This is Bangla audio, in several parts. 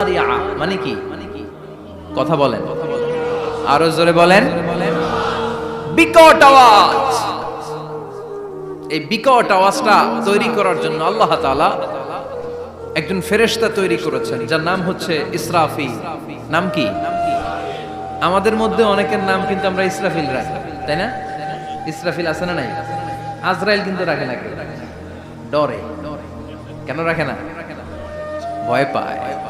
মানে কি? কথা বলেন। আরও জোরে বলেন। বিকট আওয়াজ। এই বিকট আওয়াজটা তৈরি করার জন্য আল্লাহ তাআলা একজন ফেরেশতা তৈরি করেছেন, যার নাম হচ্ছে ইসরাফি। নাম কি? আমাদের মধ্যে অনেকের নাম কিন্তু আমরা ইসরাফিল রাখি, তাই না? ইসরাফিল আছে না নাই? আজরাইল কিন্তু রাখে না। ডরে। কেন রাখে না? ভয় পায়।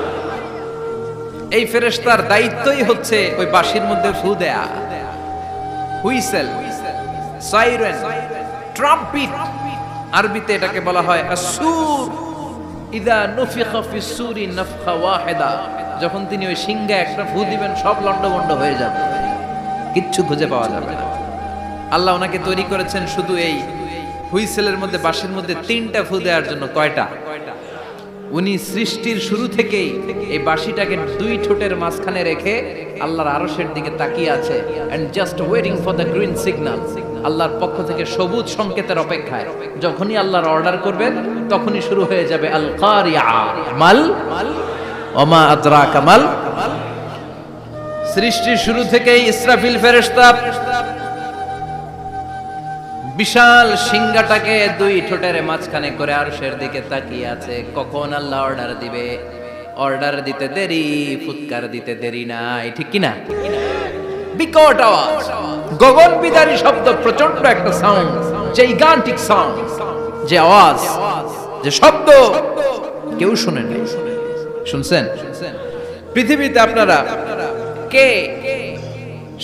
এই ফেরেস্তার দায়িত্বই হচ্ছে ওই বাঁশির মধ্যে ফু দেয়া। হুইসেল, সাইরেন, ট্রাম্পিট, আরবিতে এটাকে বলা হয় আসুর ইদা নুফিখা ফিস সুরি নাফখা ওয়াহিদা। যখন তিনি ওই সিংহে একটা ফু দিবেন, সব লন্ডভন্ড হয়ে যাবে। কিচ্ছু খুঁজে পাওয়া যাবে না। আল্লাহ ওনাকে তৈরি করেছেন শুধু এই হুইসেলের মধ্যে, বাঁশির মধ্যে তিনটা ফু দেওয়ার জন্য কয়টা? উনি সৃষ্টির শুরু থেকেই এই বাঁশিটাকে দুই ঠোঁটের মাঝখানে রেখে আল্লাহর আরশের দিকে তাকিয়ে আছে and just waiting for the green signal আল্লাহর পক্ষ থেকে সবুজ সংকেতের অপেক্ষায়। যখনই আল্লাহর অর্ডার করবেন, তখনই শুরু হয়ে যাবে আল মাল, ওমা আদরা কামাল সৃষ্টির শুরু থেকেই ইসরাফিল ফেরেশতা বিশাল সিংহাটাকে দুই ঠোঁটের মাঝখানে করে আরশের দিকে তাকিয়ে আছে। কখন আল্লাহ অর্ডার দিবে? অর্ডার দিতে দেরি, ফুৎকার দিতে দেরি নাই, ঠিক কি না বিকট আওয়াজ। গগন বিদারী শব্দ প্রচণ্ড একটা সাউন্ড যে গান্টিক সাউন্ড যে আওয়াজ, যে শব্দ কেউ শুনেন শুনছেন? পৃথিবীতে আপনারা কে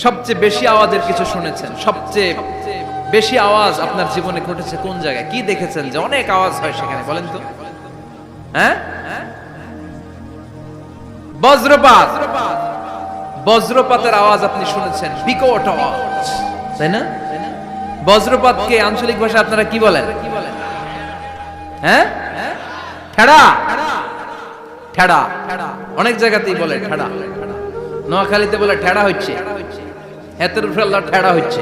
সবচেয়ে বেশি আওয়াজের কিছু শুনেছেন? সবচেয়ে বেশি আওয়াজ আপনার জীবনে ঘটেছে কোন জায়গায়? কি দেখেছেন যে অনেক আওয়াজ হয় সেখানে, বলেন তো? হ্যাঁ? বজ্রপাত। বজ্রপাতের আওয়াজ আপনি শুনেছেন, বিকট আওয়াজ, তাই না? বজ্রপাতকে আঞ্চলিক ভাষা আপনারা কি বলেন? হ্যাঁ? ঠেড়া। ঠেড়া। অনেক জায়গাতেই বলে ঠেড়া। নোয়াখালীতে বলে ঠেড়া হচ্ছে। হেতের ঠেড়া হচ্ছে।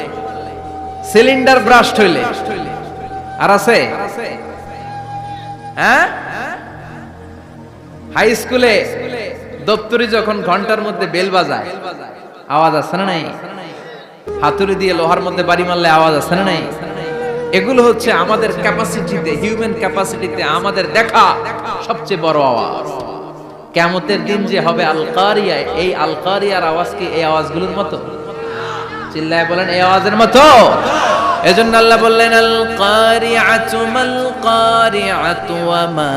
সিলিন্ডার ব্রাস্ট হইলে। আর আছে? হ্যাঁ? হাই স্কুলে দপ্তরি যখন ঘণ্টার মধ্যে বেল বাজায়, আওয়াজ আছে না নাই? হাতুড়ি দিয়ে লোহার মধ্যে বাড়ি মারলে আওয়াজ আছে না নাই? এগুলো হচ্ছে আমাদের ক্যাপাসিটিতে হিউম্যান ক্যাপাসিটিতে আমাদের দেখা সবচেয়ে বড় আওয়াজ। কেমতের দিন যে হবে আলকারিয়া, এই আলকারিয়ার আওয়াজ কি এই আওয়াজগুলোর মতো? চিল্লায় বলেন এই আওয়াজের মতো। এজন্য আল্লাহ বললেন আল কারিআতু মাল কারিআতু ওয়া মা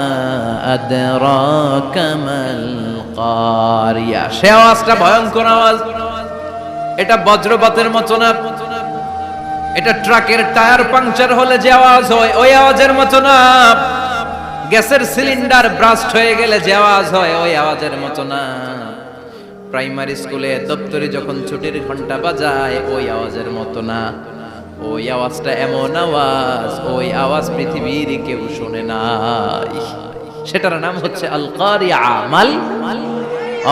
আদরাকা মাল কারিয়া সে আওয়াজটা ভয়ঙ্কর আওয়াজ। এটা বজ্রপাতের মতো না। এটা ট্রাকের টায়ার পাংচার হলে যে আওয়াজ হয়, ওই আওয়াজের মতো না। গ্যাসের সিলিন্ডার ব্রাস্ট হয়ে গেলে যে আওয়াজ হয়, ওই আওয়াজের মতো না। প্রাইমারি স্কুলে দপ্তরে যখন ছুটির ঘণ্টা বাজায়, ওই আওয়াজের মতো না। ওই আওয়াজটা এমন আওয়াজ, ওই আওয়াজ পৃথিবীর কেউ শোনে নাই। সেটার নাম হচ্ছে আল কারিয়া মাল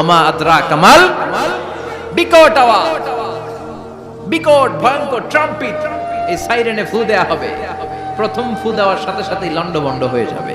অমা কামাল, বিকট আওয়াজ। বিকট, ভয়ঙ্কর ট্রাম্পিট, এই সাইরেনে ফু দেয়া হবে। প্রথম ফু দেওয়ার সাথে সাথেই লন্ডভন্ড হয়ে যাবে।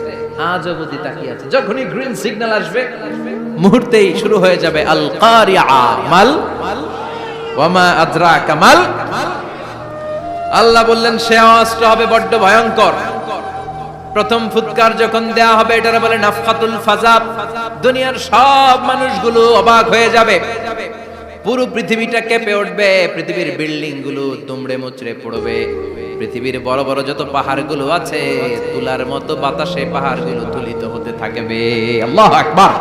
আজ অবধি তাকিয়ে আছে। যখনই গ্রিন সিগন্যাল আসবে, মুহূর্তেই শুরু হয়ে যাবে আল কারিয়া মাল? ওয়ামা আদ্রা কামাল আল্লাহ বললেন, সে আওয়াজটা হবে বড্ড ভয়ঙ্কর। প্রথম ফুৎকার যখন দেয়া হবে, এটারে বলে নাফকাতুল ফাজাব দুনিয়ার সব মানুষগুলো অবাক হয়ে যাবে। পুরো পৃথিবীটা কেঁপে উঠবে, পৃথিবীর বিল্ডিংগুলো দুমড়ে মুচড়ে পড়বে। পৃথিবীর বড় বড় যত পাহাড়গুলো আছে, তুলার মতো বাতাসে পাহাড়গুলো তুলিত হতে থাকবে। আল্লাহ আকবার।